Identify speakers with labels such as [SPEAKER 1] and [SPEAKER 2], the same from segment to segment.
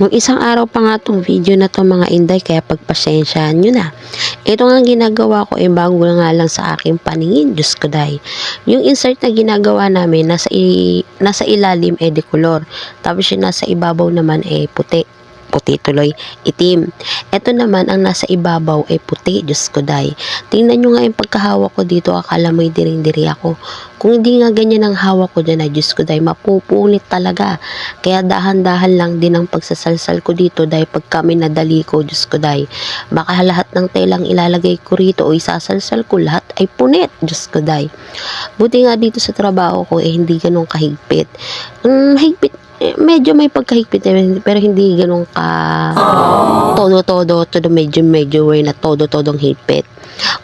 [SPEAKER 1] Nung isang araw pa nga tong video na to mga inday, kaya pagpasensyahan nyo na. Ito nga ginagawa ko, eh bago nga lang sa aking paningin, Diyos ko day. Yung insert na ginagawa namin, nasa, i- nasa ilalim, eh de color. Tapos yung nasa ibabaw naman, eh puti puti tuloy, itim. Ito naman, ang nasa ibabaw ay puti, Diyos ko day. Tingnan nyo nga yung pagkahawak ko dito, akala mo'y diring-diri ako. Kung hindi nga ganyan ang hawak ko dyan, ay Diyos ko day, mapupunit talaga. Kaya dahan-dahan lang din ang pagsasalsal ko dito dahil pag kami nadali ko, Diyos ko day, baka lahat ng telang ilalagay ko rito o isasalsal ko, lahat ay punit, Diyos ko day. Buti nga dito sa trabaho ko, eh hindi ganun kahigpit. Mm, higpit, eh, medyo may pagkahigpit eh, pero hindi ganun ka todo-todo, todo medyo medyo way na todo-todong higpit.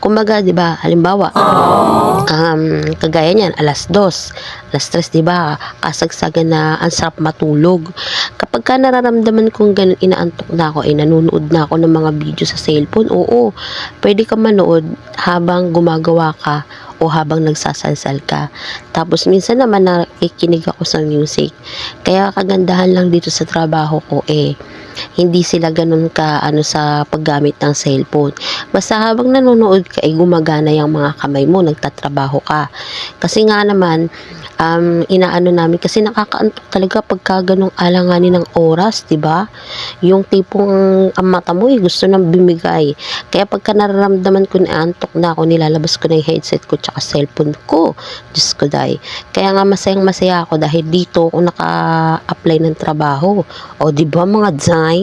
[SPEAKER 1] Kumbaga, 'di ba? Halimbawa, um, kagaya niyan, alas 2, alas 3, 'di ba? Kasagsagan na ang sarap matulog. Kapag ka nararamdaman kong ganun inaantok na ako, ay nanonood na ako ng mga video sa cellphone, oo, pwede ka manood habang gumagawa ka o habang nagsasalsal ka. Tapos minsan naman nakikinig ako sa music. Kaya kagandahan lang dito sa trabaho ko eh hindi sila ganun ka ano sa paggamit ng cellphone. Basta habang nanonood ka ay gumagana yung mga kamay mo, nagtatrabaho ka. Kasi nga naman um, inaano namin kasi nakakaantok talaga pagka ganong alanganin ng oras, 'di ba? Yung tipong ang mata mo eh, gusto nang bimigay. Kaya pagka nararamdaman ko na antok na ako, nilalabas ko na yung headset ko tsaka cellphone ko. Diyos ko day. Kaya nga masayang masaya ako dahil dito ako naka-apply ng trabaho. O di ba mga dzay?